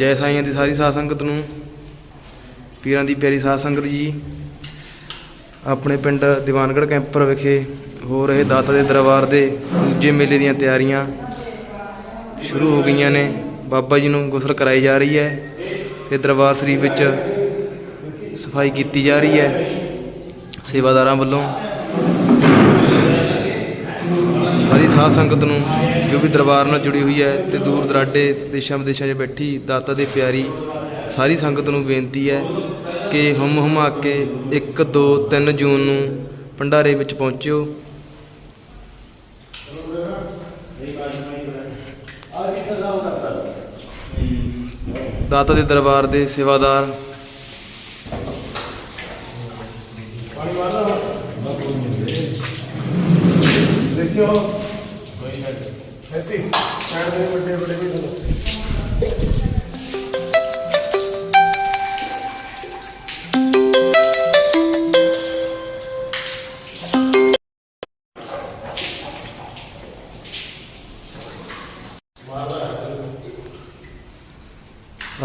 ਜੈ ਸਾਈਆਂ ਦੀ ਸਾਰੀ ਸਾਧ ਸੰਗਤ ਨੂੰ, ਪੀਰਾਂ ਦੀ ਪਿਆਰੀ ਸਾਧ ਸੰਗਤ ਜੀ, ਆਪਣੇ ਪਿੰਡ ਦੀਵਾਨਗੜ੍ਹ ਕੈਂਪਰ ਵਿਖੇ ਹੋ ਰਹੇ ਦਾਤਾ ਦੇ ਦਰਬਾਰ ਦੇ ਦੂਜੇ ਮੇਲੇ ਦੀਆਂ ਤਿਆਰੀਆਂ ਸ਼ੁਰੂ ਹੋ ਗਈਆਂ ਨੇ। ਬਾਬਾ ਜੀ ਨੂੰ ਗੁਸਲ ਕਰਾਈ ਜਾ ਰਹੀ ਹੈ ਤੇ ਦਰਬਾਰ ਸ਼ਰੀਫ ਵਿੱਚ ਸਫ਼ਾਈ ਕੀਤੀ ਜਾ ਰਹੀ ਹੈ ਸੇਵਾਦਾਰਾਂ ਵੱਲੋਂ। ਸਾਰੀ ਸਾਧ ਸੰਗਤ ਨੂੰ ਜੋ ਵੀ ਦਰਬਾਰ ਨਾਲ ਜੁੜੀ ਹੋਈ ਹੈ ਤੇ ਦੂਰ ਦਰਾਡੇ ਦੇਸ਼ਾਂ ਵਿਦੇਸ਼ਾਂ 'ਚ ਬੈਠੀ ਦਾਤਾ ਦੇ ਪਿਆਰੀ, ਸਾਰੀ ਸੰਗਤ ਨੂੰ ਬੇਨਤੀ ਹੈ ਕਿ ਹਮ ਹਮਾ ਕੇ 1 2 3 ਜੂਨ ਨੂੰ ਭੰਡਾਰੇ ਵਿੱਚ ਪਹੁੰਚਿਓ। ਦਾਤਾ ਦੇ ਦਰਬਾਰ ਦੇ ਸੇਵਾਦਾਰ। ਦੇਖਿਓ। ਇੱਥੇ ਸਾਈਡ ਦੇ ਵੱਡੇ ਵੱਡੇ ਵੀ ਚਲੋ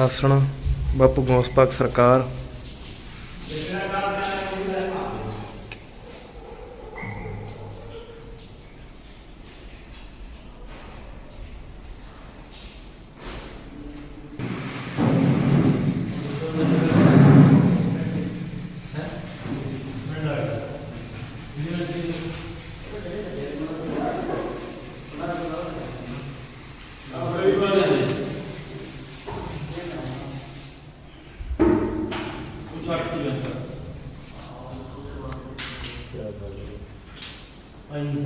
ਆਸਣ ਬਾਪੂ ਗੋਸਪਾਕ ਸਰਕਾਰ। 아니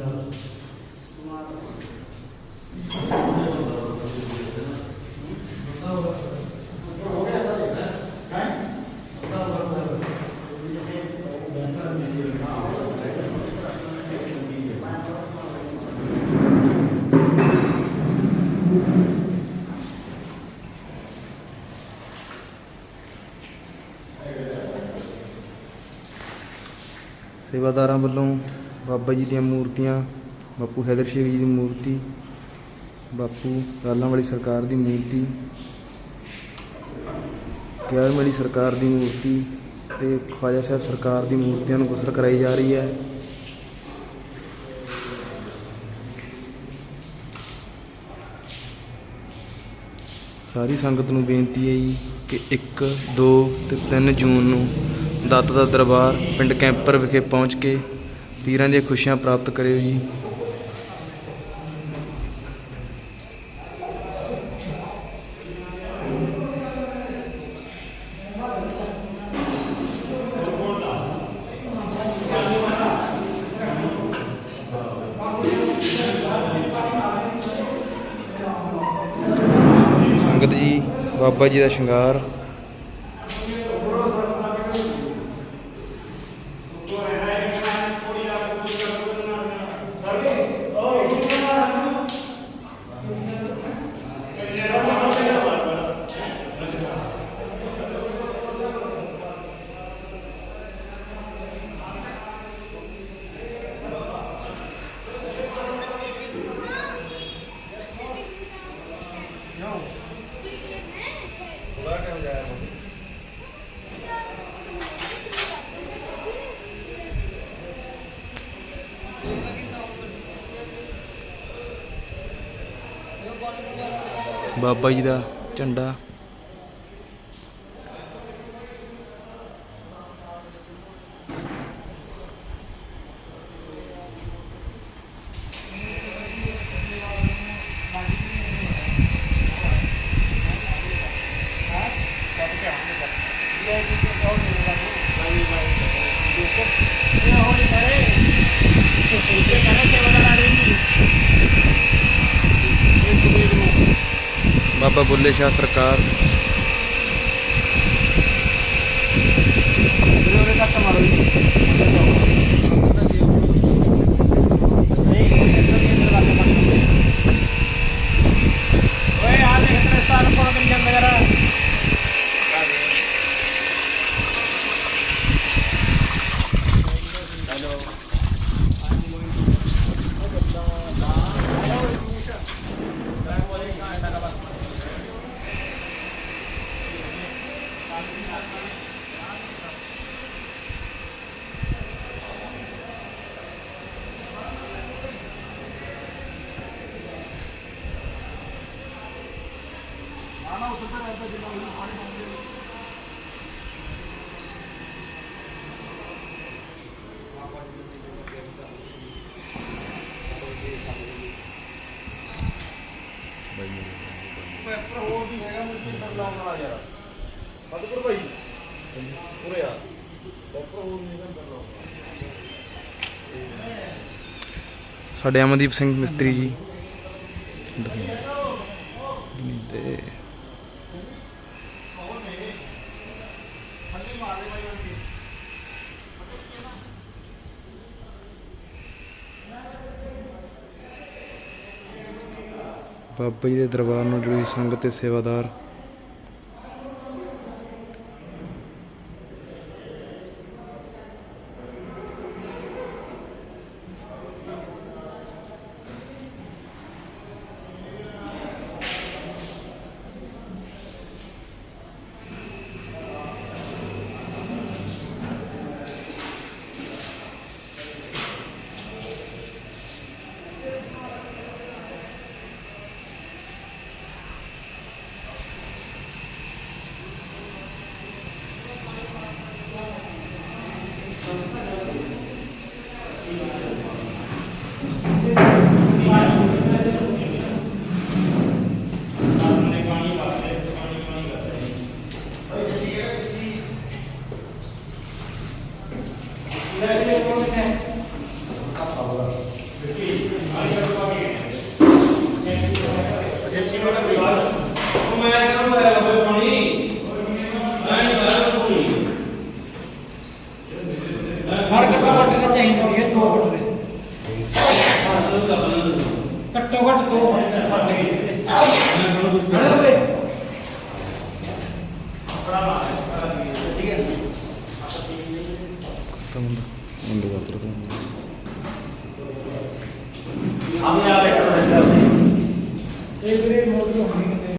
ਸੇਵਾਦਾਰਾਂ ਵੱਲੋਂ ਬਾਬਾ ਜੀ ਦੀਆਂ ਮੂਰਤੀਆਂ, ਬਾਪੂ ਹੈਦਰ ਸ਼ੇਖ ਜੀ ਦੀ ਮੂਰਤੀ, ਬਾਪੂ ਰਾਲਾਂ ਵਾਲੀ ਸਰਕਾਰ ਦੀ ਮੂਰਤੀ ਗਿਆਰ ਵਾਲੀ ਸਰਕਾਰ ਦੀ ਮੂਰਤੀ ਤੇ ਖਵਾਜਾ ਸਾਹਿਬ ਸਰਕਾਰ ਦੀ ਮੂਰਤੀਆਂ ਨੂੰ ਗੁਸਲ ਕਰਾਈ ਜਾ ਰਹੀ ਹੈ। ਸਾਰੀ ਸੰਗਤ ਨੂੰ ਬੇਨਤੀ ਹੈ ਜੀ ਕਿ 1 2 ਤੇ 3 ਜੂਨ ਨੂੰ ਦਾਤਾ ਦਾ ਦਰਬਾਰ ਪਿੰਡ ਕੈਂਪਰ ਵਿਖੇ ਪਹੁੰਚ ਕੇ ਪੀਰਾਂ ਦੀਆਂ ਖੁਸ਼ੀਆਂ ਪ੍ਰਾਪਤ ਕਰਿਓ ਜੀ। ਸੰਗਤ ਜੀ, ਬਾਬਾ ਜੀ ਦਾ ਸ਼ਿੰਗਾਰ। ਬਾਬਾ ਜੀ ਦਾ ਝੰਡਾ ਬਾਬਾ ਬੁੱਲੇ ਸ਼ਾਹ ਸਰਕਾਰ। ਪੈਪਰ ਹੋਰ ਵੀ ਹੈਗਾ ਮੇਰੇ ਕੋਲ ਲਾਉਣ ਵਾਲਾ ਯਾਰ ਮਧੂਪੁਰ ਭਾਈ ਉਰੇ ਆ ਪੈਪਰ ਹੋਰ ਨਹੀਂ ਹੈਗਾ ਲਾਉਣ ਸਾਡੇ ਅਮਨਦੀਪ ਸਿੰਘ ਮਿਸਤਰੀ ਜੀ। ਤੇ ਬਾਬਾ ਜੀ ਦੇ ਦਰਬਾਰ ਨੂੰ ਜੁੜੀ ਸੰਗਤ ਤੇ ਸੇਵਾਦਾਰ ਹਰ ਘੱਟੋ ਘੱਟ ਤਾਂ ਚਾਹੀਦੀ ਹੈ 2 ਫੁੱਟ ਦੇ ਘੱਟੋ ਘੱਟ 2 ਫੁੱਟ ਦੇ ਫ਼ਰਕ ਹੈ ਹਣਾ ਵੇ ਮੁੰਡੇ ਦਾ